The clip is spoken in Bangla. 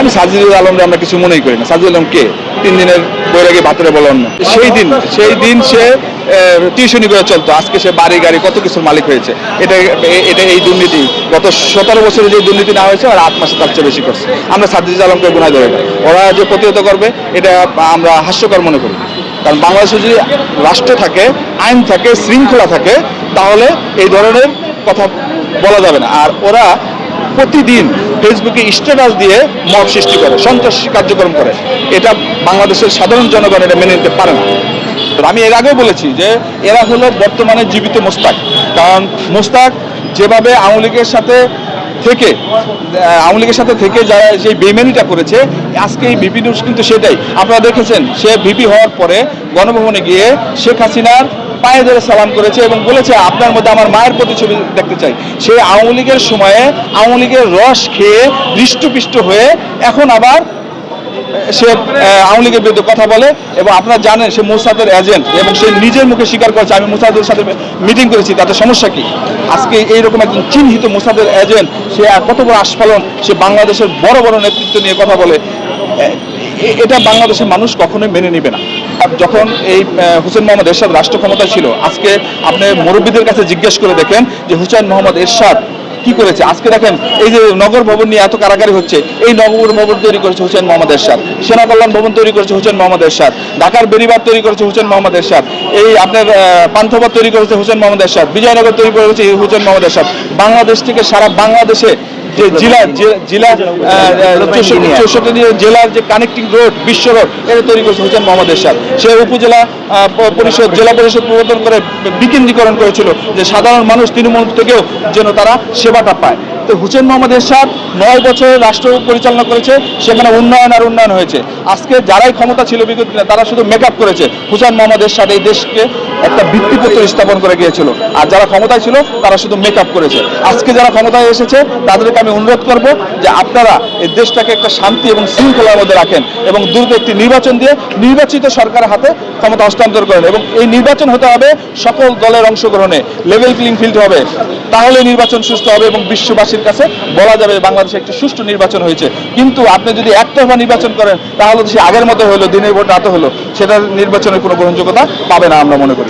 আমি সাজিদুল আলমরে আমরা কিছু মনেই করি না। সাজিদুল আলম কে? তিন দিনের বৈরাগী ভাতরে বলন সেই দিন সেই দিন সে টিউশনি করে চলতো। আজকে সে বাড়ি গাড়ি কত কিছুর মালিক হয়েছে। এটা এটা এই দুর্নীতি। গত সতেরো বছরে যে দুর্নীতি না হয়েছে আর আট মাসে তার চেয়ে বেশি করছে। আমরা সাজিদুল আলমকে গুণায় ধরে না। ওরা যে প্রতিহত করবে এটা আমরা হাস্যকর মনে করি। কারণ বাংলাদেশে যদি রাষ্ট্র থাকে আইন থাকে শৃঙ্খলা থাকে তাহলে এই ধরনের কথা বলা যাবে না। আর ওরা প্রতিদিন ফেসবুকে স্ট্যাটাস দিয়ে মব সৃষ্টি করে, সন্ত্রাসী কার্যক্রম করে। এটা বাংলাদেশের সাধারণ জনগণ এটা মেনে নিতে পারে না। আমি এর আগেও বলেছি যে এরা হলো বর্তমানে জীবিত মোস্তাক। কারণ মোস্তাক যেভাবে আওয়ামী লীগের সাথে থেকে আওয়ামী লীগের সাথে থেকে যারা যে বেমেনিটা করেছে, আজকে এই ভিপি নিউজ কিন্তু সেটাই। আপনারা দেখেছেন, সে ভিপি হওয়ার পরে গণভবনে গিয়ে শেখ হাসিনার পায়ে ধরে সালাম করেছে এবং বলেছে, আপনার মধ্যে আমার মায়ের প্রতিছবি দেখতে চাই। সে আওয়ামী লীগের সময়ে আওয়ামী লীগের রস খেয়ে হৃষ্টপিষ্ট হয়ে এখন আবার সে আওয়ামী লীগের বিরুদ্ধে কথা বলে এবং আপনারা জানেন সে মোসাদের এজেন্ট এবং সে নিজের মুখে স্বীকার করেছে, আমি মোসাদের সাথে মিটিং করেছি, তাতে সমস্যা কি? আজকে এইরকম একজন চিহ্নিত মোসাদের এজেন্ট সে কত বড় আস্ফালন, সে বাংলাদেশের বড় বড় নেতৃত্ব নিয়ে কথা বলে। এটা বাংলাদেশের মানুষ কখনোই মেনে নেবে না। যখন এই হুসেন মোহাম্মদ এরশাদ রাষ্ট্র ক্ষমতায় ছিল, আজকে আপনি মুরব্বীদের কাছে জিজ্ঞেস করে দেখেন যে হুসেন মোহাম্মদ এরশাদ কি করেছে? আজকে দেখেন এই যে নগর ভবন নিয়ে এত কারাকারি হচ্ছে, এই নগর ভবন তৈরি করেছে হোসেন মোহাম্মদ এরশাদ। সেনা কল্যাণ ভবন তৈরি করেছে হোসেন মোহাম্মদ এরশাদ। ঢাকার বেরিবাদ তৈরি করেছে হোসেন মোহাম্মদ এরশাদ। এই আপনার পান্থপথ তৈরি করেছে হোসেন মোহাম্মদ এরশাদ। বিজয়নগর তৈরি করেছে হোসেন মোহাম্মদ এরশাদ। বাংলাদেশ থেকে সারা বাংলাদেশে যে জেলা জেলা চৌষট্টি জেলার যে কানেক্টিং রোড বিশ্ব রোড এটা তৈরি করেছে হোসেন মোহাম্মদ এরশাদ। সে উপজেলা পরিষদ জেলা পরিষদ প্রবর্তন করে বিকেন্দ্রীকরণ করেছিল যে সাধারণ মানুষ তৃণমূল থেকেও যেন তারা সেবাটা পায়। তো হুসেন মোহাম্মদ এরশাদ নয় বছর রাষ্ট্র পরিচালনা করেছে সেখানে উন্নয়ন আর উন্নয়ন হয়েছে। আজকে যারাই ক্ষমতা ছিল বিগত তারা শুধু মেকআপ করেছে। হুসেন মোহাম্মদ এরশাদ এই দেশকে একটা ভিত্তিপত্র স্থাপন করে গিয়েছিল। আর যারা ক্ষমতায় ছিল, তারা শুধু মেকআপ করেছে। আজকে যারা ক্ষমতায় এসেছে, তাদেরকে আমি অনুরোধ করব যে আপনারা এই দেশটাকে একটা শান্তি এবং শৃঙ্খলার মধ্যে রাখেন এবং দ্রুত একটি নির্বাচন দিয়ে নির্বাচিত সরকারের হাতে ক্ষমতা হস্তান্তর করেন এবং এই নির্বাচন হতে হবে সকল দলের অংশগ্রহণে। লেভেল প্লেইং ফিল্ড হবে। তাহলে নির্বাচন সুস্থ হবে এবং বিশ্ববাসীর কাছে বলা যাবে বাংলাদেশে একটি সুষ্ঠু নির্বাচন হয়েছে। কিন্তু আপনি যদি একতরফা নির্বাচন করেন, তাহলে সে আগের মতো হলো, দিনের ভোট রাতে হলো। সেটার নির্বাচনের কোনো গ্রহণযোগ্যতা পাবে না আমরা মনে করি।